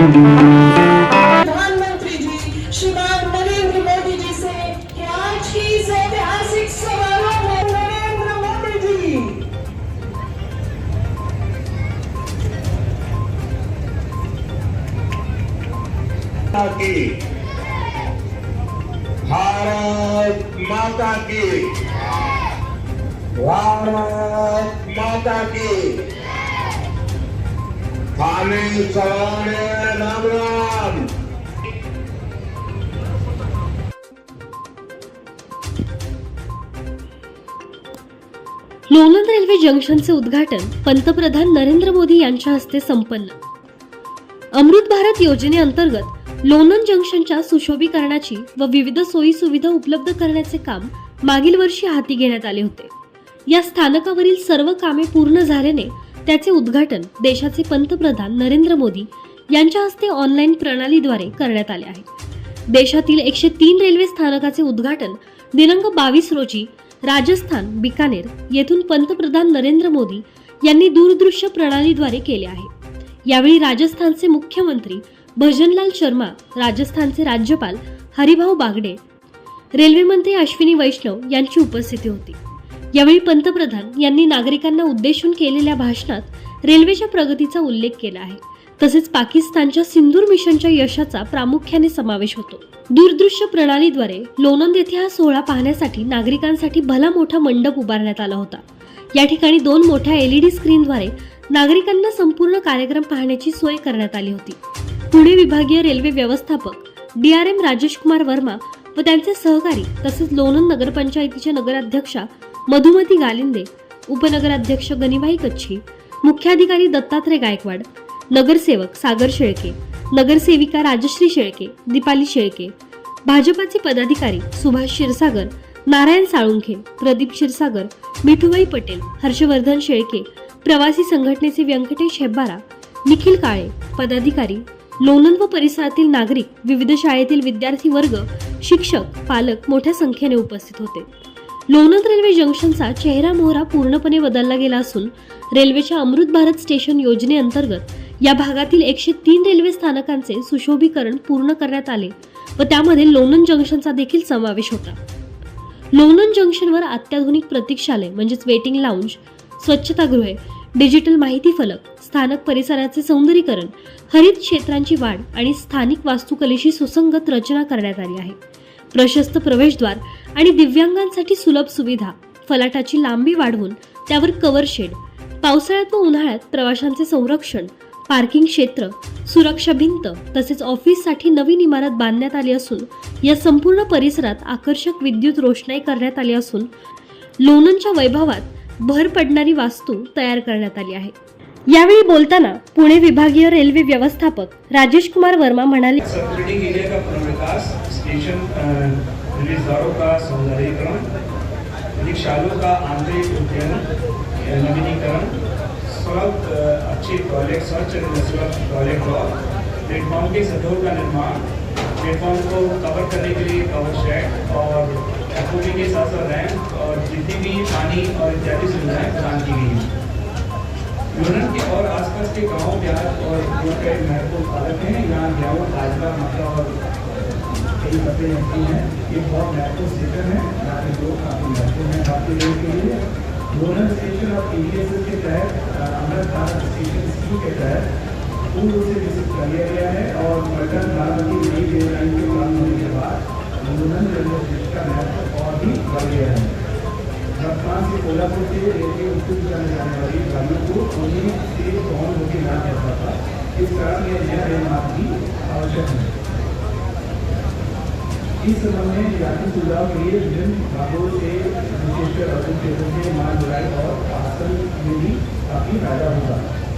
प्रधानमंत्री जी, श्रीमान नरेंद्र मोदी जी से कि आज की इस ऐतिहासिक समारोह में नरेंद्र मोदी जी। की, भारत माता की। भारत माता की। खाने सवाने राम राम. लोणंद रेल्वे जंक्शनचे उद्घाटन पंतप्रधान नरेंद्र मोदी यांच्या हस्ते संपन्न. अमृत भारत योजनेअंतर्गत लोणंद जंक्शनच्या सुशोभीकरणाची व विविध सोयी सुविधा उपलब्ध करण्याचे काम मागील वर्षी हाती घेण्यात आले होते. या स्थानकावरील सर्व कामे पूर्ण झाल्याने त्याचे उद्घाटन देशाचे पंतप्रधान नरेंद्र मोदी यांच्या हस्ते ऑनलाईन प्रणालीद्वारे करण्यात आले आहे. देशातील एकशे तीन रेल्वे स्थानकाचे उद्घाटन दिनांक बावीस रोजी राजस्थान बिकानेर येथून पंतप्रधान नरेंद्र मोदी यांनी दूरदृश्य प्रणालीद्वारे केले आहे. यावेळी राजस्थानचे मुख्यमंत्री भजनलाल शर्मा राजस्थानचे राज्यपाल हरिभाऊ बागडे रेल्वे मंत्री अश्विनी वैष्णव यांची उपस्थिती होती. यावेळी पंतप्रधान यांनी नागरिकांना उद्देशून केलेल्या भाषणात रेल्वेच्या प्रगतीचा उल्लेख केला आहे. तसेच पाकिस्तानच्या सिंदूर मिशनच्या यशाचा प्रामुख्याने समावेश होतो. दूरदृश्य प्रणालीद्वारे लोणंद येथे हा सोहळा पाहण्यासाठी नागरिकांसाठी भला मोठा मंडप उभारण्यात आला होता. या ठिकाणी दोन मोठ्या एलईडी स्क्रीनद्वारे नागरिकांना संपूर्ण कार्यक्रम पाहण्याची सोय करण्यात आली होती. पुणे विभागीय रेल्वे व्यवस्थापक D R M Rajesh Kumar Verma व त्यांचे सहकारी तसेच लोणंद नगरपंचायतीच्या नगराध्यक्षा मधुमती गालिंदे उपनगराध्यक्ष गणिबाई कच्छी मुख्याधिकारी दत्तात्रय गायकवाड नगरसेवक सागर शेळके नगरसेविका राजश्री शेळके दीपाली शेळके भाजपाचे पदाधिकारी सुभाष क्षीरसागर नारायण साळुंखे प्रदीप क्षीरसागर मिठूबाई पटेल हर्षवर्धन शेळके प्रवासी संघटनेचे व्यंकटेश हेब्बारा निखिल काळे पदाधिकारी लोणंद व परिसरातील नागरिक विविध शाळेतील विद्यार्थी वर्ग शिक्षक पालक मोठ्या संख्येने उपस्थित होते. लोणंद रेल्वे जंक्शनचा चेहरा मोहरा पूर्णपणे बदलला गेला असून रेल्वेच्या अमृत भारत स्टेशन योजनेअंतर्गत या भागातील एकशे तीन रेल्वे स्थानकांचे सुशोभीकरण पूर्ण करण्यात आले व त्यामध्ये लोणंद जंक्शनचा देखील समावेश होता. लोणंद जंक्शनवर अत्याधुनिक प्रतीक्षालय म्हणजेच वेटिंग लाऊंज स्वच्छतागृहे डिजिटल माहिती फलक स्थानक परिसराचे सौंदर्यीकरण हरित क्षेत्रांची वाढ आणि स्थानिक वास्तुकलेशी सुसंगत रचना करण्यात आली आहे. प्रशस्त प्रवेशद्वार आणि दिव्यांगांसाठी सुलभ सुविधा. फलाटाची लांबी वाढवून त्यावर कव्हर शेड पावसाळ्यात व उन्हाळ्यात प्रवाशांचे संरक्षण पार्किंग क्षेत्र सुरक्षा भिंत तसेच ऑफिससाठी नवीन इमारत बांधण्यात आली असून या संपूर्ण परिसरात आकर्षक विद्युत रोषणाई करण्यात आली असून लोणंदच्या वैभवात भर पडणारी वास्तू तयार करण्यात आली आहे. यावेळी बोलताना पुणे विभागीय रेल्वे व्यवस्थापक राजेश कुमार वर्मा म्हणाले एरिया का पुनर्विकास स्टेशन का सौंदर्यीकरण का आंतरिक नवीनीकरण अच्छे टॉयलेट स्वच्छ टॉयलेट ब्लॉक प्लेटफॉर्म के सतहों का निर्माण प्लेटफॉर्म को कवर करने के लिए कवर शेड और एफओपी के साथ साथ रैंप और जितनी भी पानी और इत्यादि सुविधाएं प्रदान की गई हैं। यूनन के, और आसपास के गाँव देहात और के महत्वपूर्ण पालक हैं। यहाँ गेहूँ बाजरा मक्का और कई फ़सलें लगती हैं। ये बहुत महत्वपूर्ण सेक्टर है। यहाँ के लोग काफ़ी महत्वपूर्ण हैं बाकी लोगों के लिए। लोनल स्टेशन और पीडीएस के तहत अमृत भारत स्टेशन सी के तहत पूर्ण से विकसित कर लिया गया है और पलटन बाराबंकी नई रेल लाइन के प्रारंभ होने के बाद लोनल रेलवे वर्तमान से कोल्हापुर से रेलवे उत्तर जाने जाने वाली गाड़ियों को उन्हें से पहुँच होकर ना कर पाता इस कारण यह नया रेल मार्ग भी आवश्यक है। इस संबंध में यात्री सुविधाओं के लिए विभिन्न भागों से विशेषकर अर्जुन क्षेत्र से माल ढुलाई और आसन में भी काफ़ी फ़ायदा होगा।